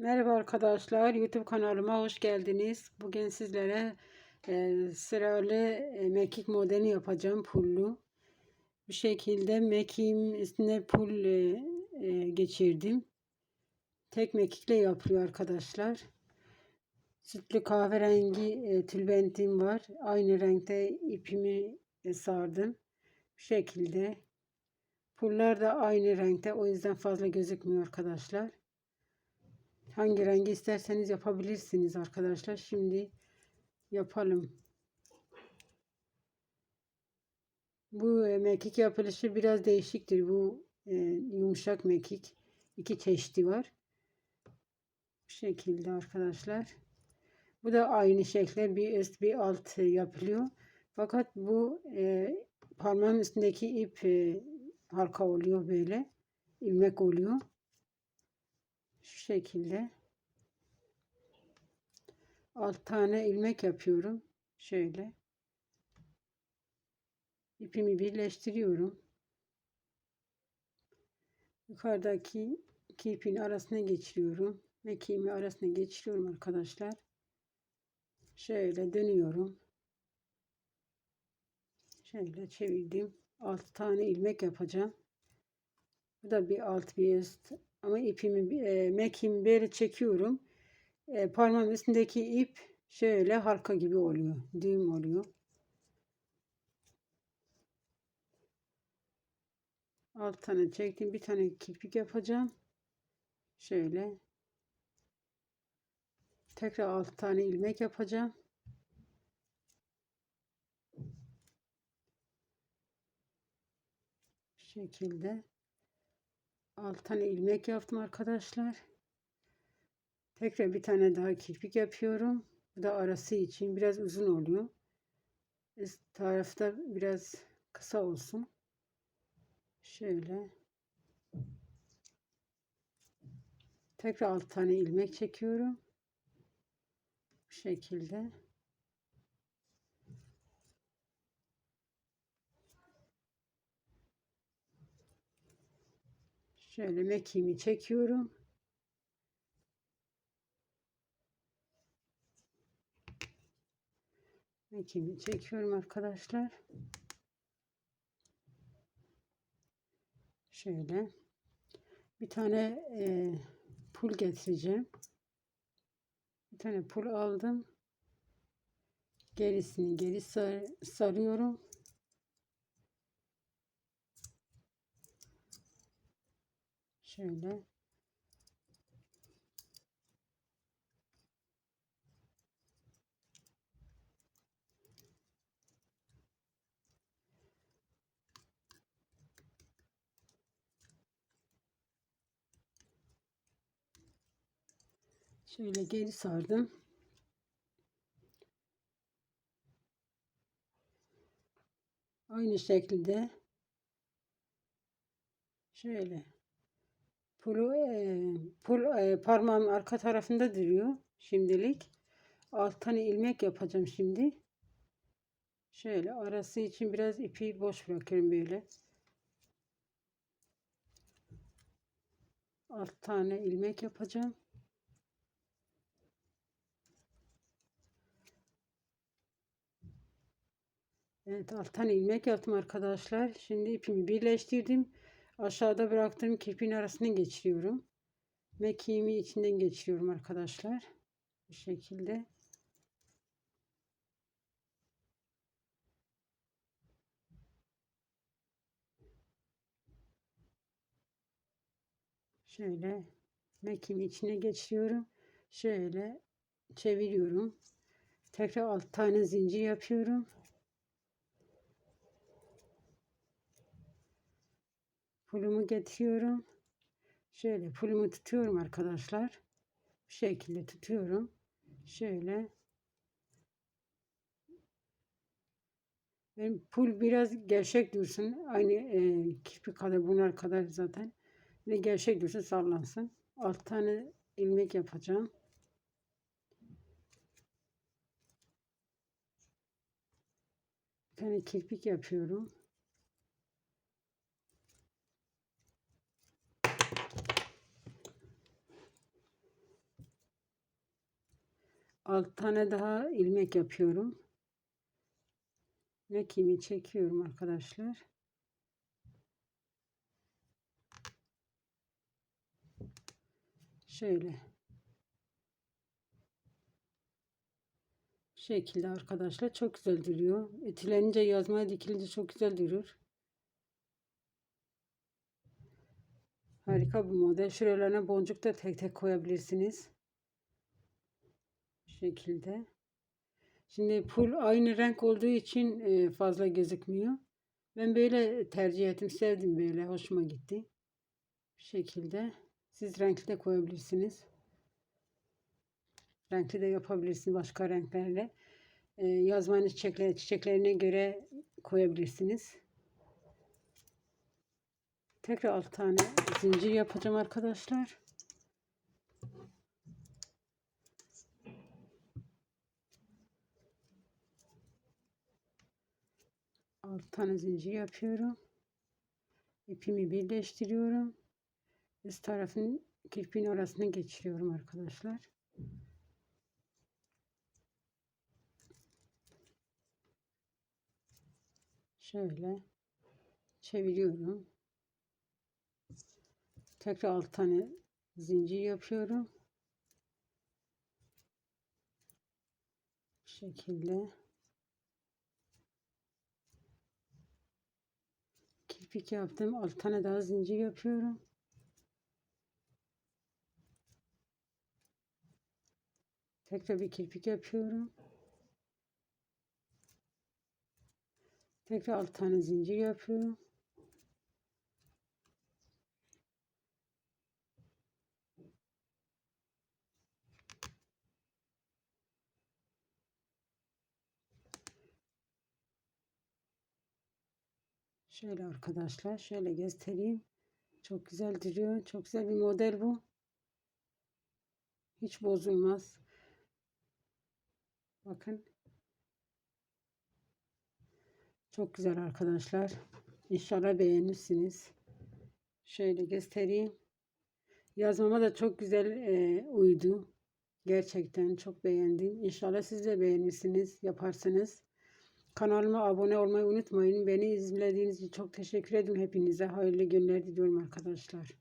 Merhaba arkadaşlar, YouTube kanalıma hoş geldiniz. Bugün sizlere e, sıralı e, mekik modeli yapacağım pullu. Bu şekilde mekiğin üstüne pul e, e, geçirdim. Tek mekikle yapılıyor arkadaşlar. Sütlü kahverengi e, tülbentim var. Aynı renkte ipimi e, sardım. Bu şekilde. Pullar da aynı renkte. O yüzden fazla gözükmüyor arkadaşlar. Hangi rengi isterseniz yapabilirsiniz arkadaşlar. Şimdi yapalım. Bu e, mekik yapılışı biraz değişiktir. Bu e, yumuşak mekik. iki çeşidi var. Bu şekilde arkadaşlar. Bu da aynı şekilde bir üst bir alt yapılıyor. Fakat bu e, parmağın üstündeki ip e, halka oluyor böyle. ilmek oluyor. Şekilde. Alt tane ilmek yapıyorum. Şöyle. ipimi birleştiriyorum. Yukarıdaki iki ipin arasına geçiriyorum. Mekiğimi arasına geçiriyorum arkadaşlar. Şöyle dönüyorum. Şöyle çevirdim. 6 tane ilmek yapacağım. Bu da bir alt bir üst ama ipimi e, mekiğimi böyle çekiyorum. E, parmağım üstündeki ip şöyle halka gibi oluyor. Düğüm oluyor. Alt tane çektim. Bir tane kirpik yapacağım. Şöyle. Tekrar alt tane ilmek yapacağım. Şekilde. 6 tane ilmek yaptım arkadaşlar. Tekrar bir tane daha kirpik yapıyorum. Bu da arası için biraz uzun oluyor. Üst tarafta biraz kısa olsun. Şöyle. Tekrar 6 tane ilmek çekiyorum. Bu şekilde. Şöyle mekiğimi çekiyorum. Mekiğimi çekiyorum arkadaşlar. Şöyle bir tane e, pul getireceğim. Bir tane pul aldım. Gerisini geri sar, sarıyorum. Şöyle. Şöyle geri sardım. Aynı şekilde şöyle pulu e, pul e, parmağım arka tarafında duruyor şimdilik. Alt tane ilmek yapacağım şimdi. Şöyle arası için biraz ipi boş bırakıyorum böyle. Alt tane ilmek yapacağım. Evet alttan ilmek yaptım arkadaşlar. Şimdi ipimi birleştirdim. Aşağıda bıraktığım kirpin arasına geçiriyorum. Mekiğimi içinden geçiriyorum arkadaşlar. Bu şekilde. Şöyle mekiğimi içine geçiriyorum. Şöyle çeviriyorum. Tekrar alt tane zincir yapıyorum. Pulumu getiriyorum. Şöyle pulumu tutuyorum arkadaşlar. Bu şekilde tutuyorum. Şöyle. Ben pul biraz gevşek dursun. Aynı e, kirpik kadar bunlar kadar zaten. Ve gevşek dursun sallansın. Alt tane ilmek yapacağım. Bir tane kirpik yapıyorum. 6 tane daha ilmek yapıyorum. Mekiğimi çekiyorum arkadaşlar. Şöyle. Şekilde arkadaşlar çok güzel duruyor. Ütülenince yazmaya dikilince çok güzel durur. Harika bir model. Şuralarına boncuk da tek tek koyabilirsiniz. Şekilde. Şimdi pul aynı renk olduğu için e, fazla gözükmüyor. Ben böyle tercih ettim. Sevdim böyle. Hoşuma gitti. Bu şekilde. Siz renkli de koyabilirsiniz. Renkli de yapabilirsiniz başka renklerle. E, yazmanın çiçekler, çiçeklerine göre koyabilirsiniz. Tekrar 6 tane zincir yapacağım arkadaşlar. Altı tane zincir yapıyorum. İpimi birleştiriyorum. Üst tarafın kirpiğin arasına geçiriyorum arkadaşlar. Şöyle çeviriyorum. Tekrar 6 tane zincir yapıyorum. Bu şekilde. Kirpik yaptım. 6 tane daha zincir yapıyorum. Tekrar bir kirpik yapıyorum. Tekrar 6 tane zincir yapıyorum. Şöyle arkadaşlar şöyle göstereyim. Çok güzel duruyor. Çok güzel bir model bu. Hiç bozulmaz. Bakın. Çok güzel arkadaşlar. İnşallah beğenirsiniz. Şöyle göstereyim. Yazmama da çok güzel e, uydu. Gerçekten çok beğendim. İnşallah siz de beğenirsiniz, yaparsınız. Kanalıma abone olmayı unutmayın. Beni izlediğiniz için çok teşekkür ederim hepinize. Hayırlı günler diliyorum arkadaşlar.